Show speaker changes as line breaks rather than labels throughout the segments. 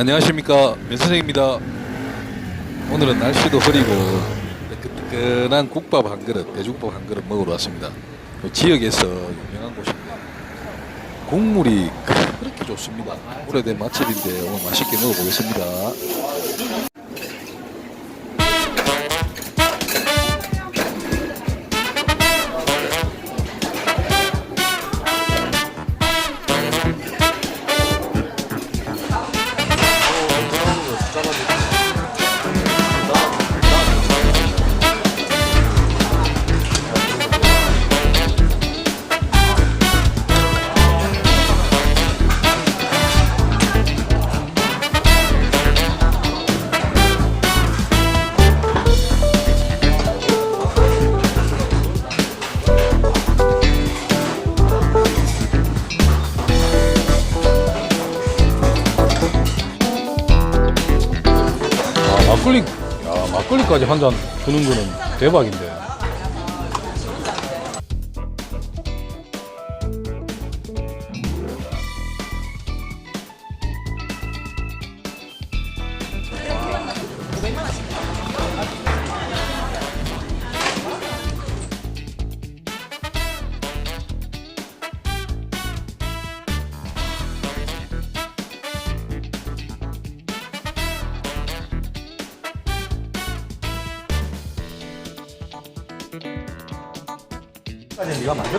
안녕하십니까. 면선생입니다. 오늘은 날씨도 흐리고 뜨끈뜨끈한 국밥 한 그릇 돼지국밥 한 그릇 먹으러 왔습니다. 요 지역에서 유명한 곳입니다. 국물이 그렇게 좋습니다. 오래된 맛집인데 오늘 맛있게 먹어보겠습니다
막걸리, 야, 막걸리까지 한 잔 주는 거는 대박인데.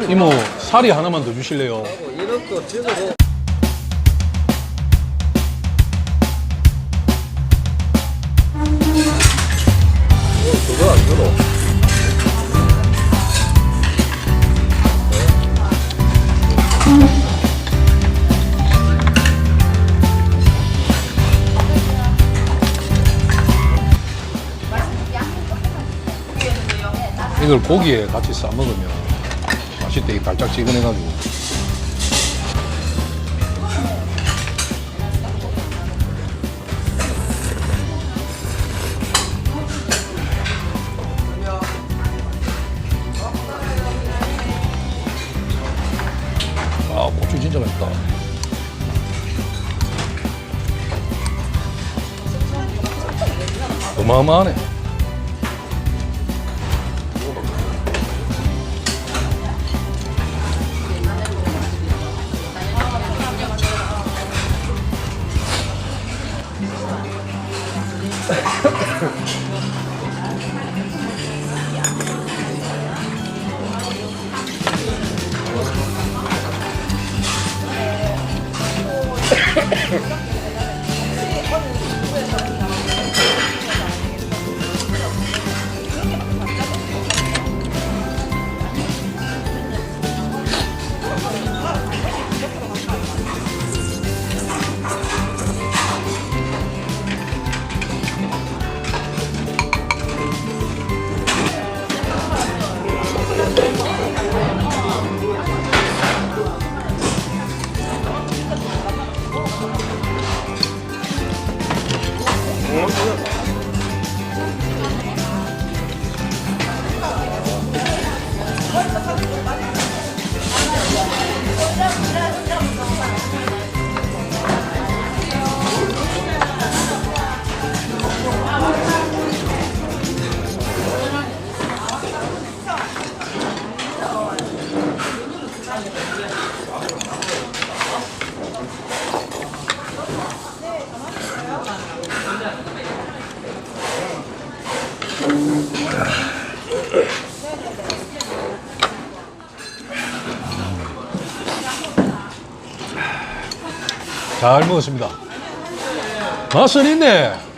이모, 사리 하나만 더 주실래요? 이걸 고기에 같이 싸 먹으면 맛이 되게 달짝지근해가지고. 아, 고추 진짜 맛있다. 어마어마하네. Ha ha ha! 어? 잘 먹었습니다. 맛은 있네.